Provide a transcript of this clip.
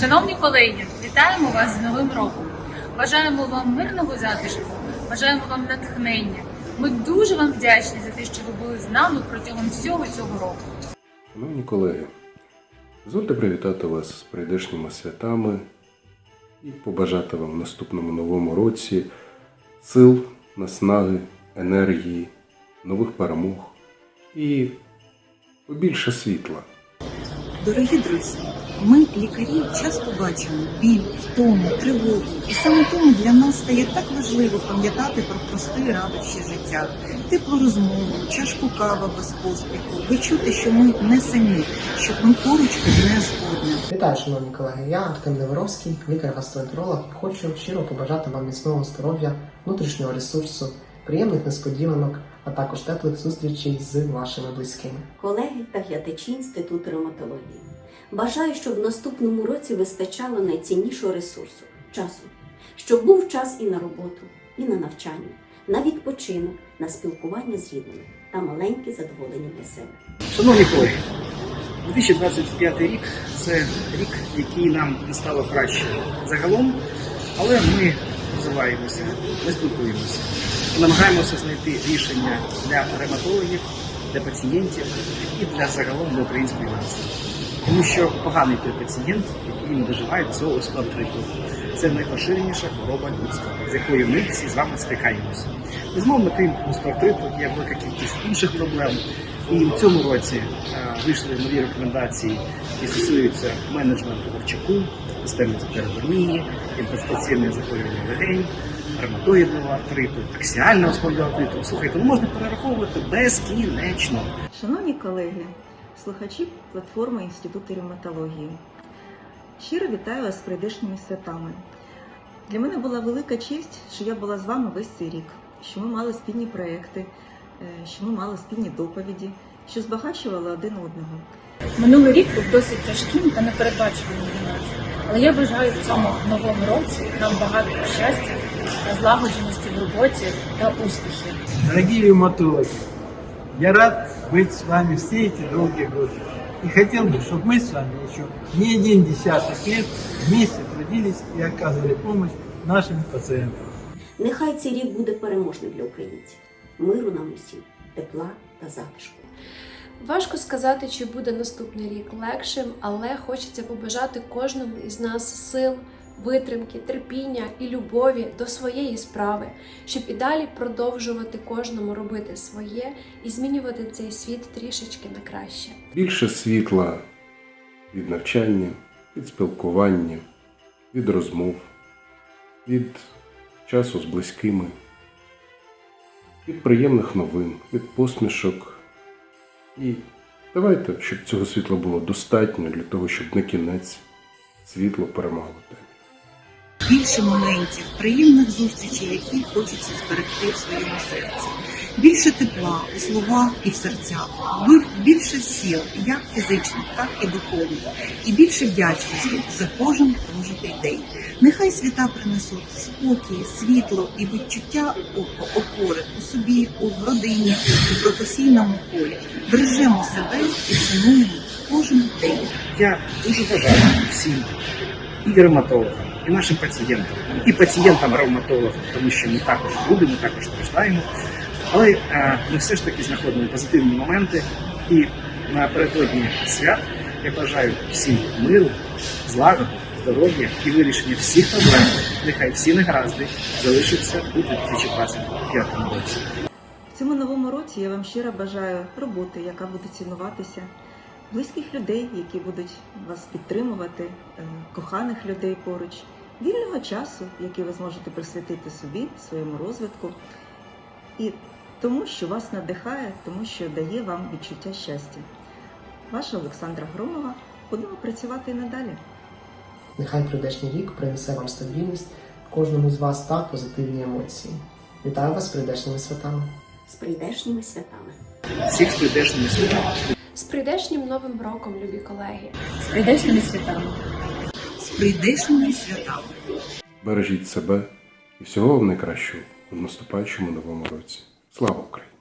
Шановні колеги, вітаємо вас з Новим роком. Бажаємо вам мирного затишку, бажаємо вам натхнення. Ми дуже вам вдячні за те, що ви були з нами протягом всього цього року. Шановні колеги, дозвольте привітати вас з прийдешніми святами і побажати вам в наступному новому році сил, наснаги, енергії, нових перемог і побільше світла. Дорогі друзі, ми, лікарі, часто бачимо біль, втому, тривогу. І саме тому для нас стає так важливо пам'ятати про прості радощі життя, теплу розмову, чашку кава без поспіху, відчути, що ми не самі, що ми поруч одне з одним. Вітаю, шановні колеги. Я Артем Неверовський, лікар-гастроентеролог. Хочу щиро побажати вам міцного здоров'я, внутрішнього ресурсу, приємних несподіванок, а також теплих зустрічей з вашими близькими. колеги та глядачі Інституту ревматології. Бажаю, щоб в наступному році вистачало найціннішого ресурсу часу, щоб був час і на роботу, і на навчання, на відпочинок, на спілкування з рідними та маленькі задоволення для себе. Шановні колеги, 2025 рік це рік, який нам не стало краще загалом, але ми розвиваємося, ми спілкуємося, намагаємося знайти рішення для ревматологів, для пацієнтів і для загалом для української нації. Тому що поганий той пацієнт, який не доживає до цього остеоартриту, це найпоширеніша хвороба людства, з якою ми всі з вами стикаємося. Безумовно, крім остеоартриту, є велика кількість інших проблем. І в цьому році е, вийшли нові рекомендації, які стосуються менеджменту вовчаку, системи передорнії, інфестаційних захворювання легень, ревматоїдного артриту, аксіального спондилоартриту. Слухайте, ну можна перераховувати безкінечно. Шановні колеги, слухачі платформи Інституту ревматології, щиро вітаю вас з прийдешніми святами. Для мене була велика честь, що я була з вами весь цей рік, що ми мали спільні проекти, е, що ми мали спільні доповіді, що збагачували один одного. Минулий рік був досить тяжким та непередбачуваним для нас. Але я бажаю в цьому новому році нам багато щастя, злагодженості в роботі та успіхів. Дорогие ревматологи, я рад быть с вами все эти долгие годы. И хотел бы, чтобы мы с вами еще не один десяток лет вместе трудились и оказывали помощь нашим пациентам. Нехай цей рік буде переможним для українців. Миру нам усім, тепла та затишку. Важко сказати, чи буде наступний рік легшим, але хочеться побажати кожному із нас сил, витримки, терпіння і любові до своєї справи, щоб і далі продовжувати кожному робити своє і змінювати цей світ трішечки на краще. Більше світла від навчання, від спілкування, від розмов, від часу з близькими, від приємних новин, від посмішок. І давайте, щоб цього світла було достатньо для того, щоб на кінець світло перемогло темряву. Більше моментів, приємних зустрічей, які хочеться зберегти в своєму серці. Більше тепла у словах і в серцях, більше сил, як фізичних, так і духовних, і більше вдячності за кожен прожитий день. Нехай свята принесуть спокій, світло і відчуття опори у собі, у родині, у професійному полі. Бережемо себе і цінуємо кожен день. Я дуже бажаю всім і ревматологам, і нашим пацієнтам, і пацієнтам ревматологам, тому що ми також люди, ми також страждаємо. Але е, ми все ж таки знаходимо позитивні моменти. І напередодні свят я бажаю всім миру, злагоди, здоров'я і вирішення всіх проблем. Нехай всі негаразди залишаться у 2025 році. В цьому новому році я вам щиро бажаю роботи, яка буде цінуватися, близьких людей, які будуть вас підтримувати, е, коханих людей поруч, вільного часу, який ви зможете присвятити собі, своєму розвитку, і тому, що вас надихає, тому що дає вам відчуття щастя. Ваша Олександра Громова. Будемо працювати і надалі. Нехай прийдешній рік принесе вам стабільність, кожному з вас та позитивні емоції. Вітаю вас з прийдешніми святами. З прийдешніми святами. Всіх з прийдешніми святами. З прийдешнім новим роком, любі колеги! З прийдешніми святами! З прийдешніми святами. Бережіть себе і всього вам найкращого у наступаючому новому році. Слава Україні!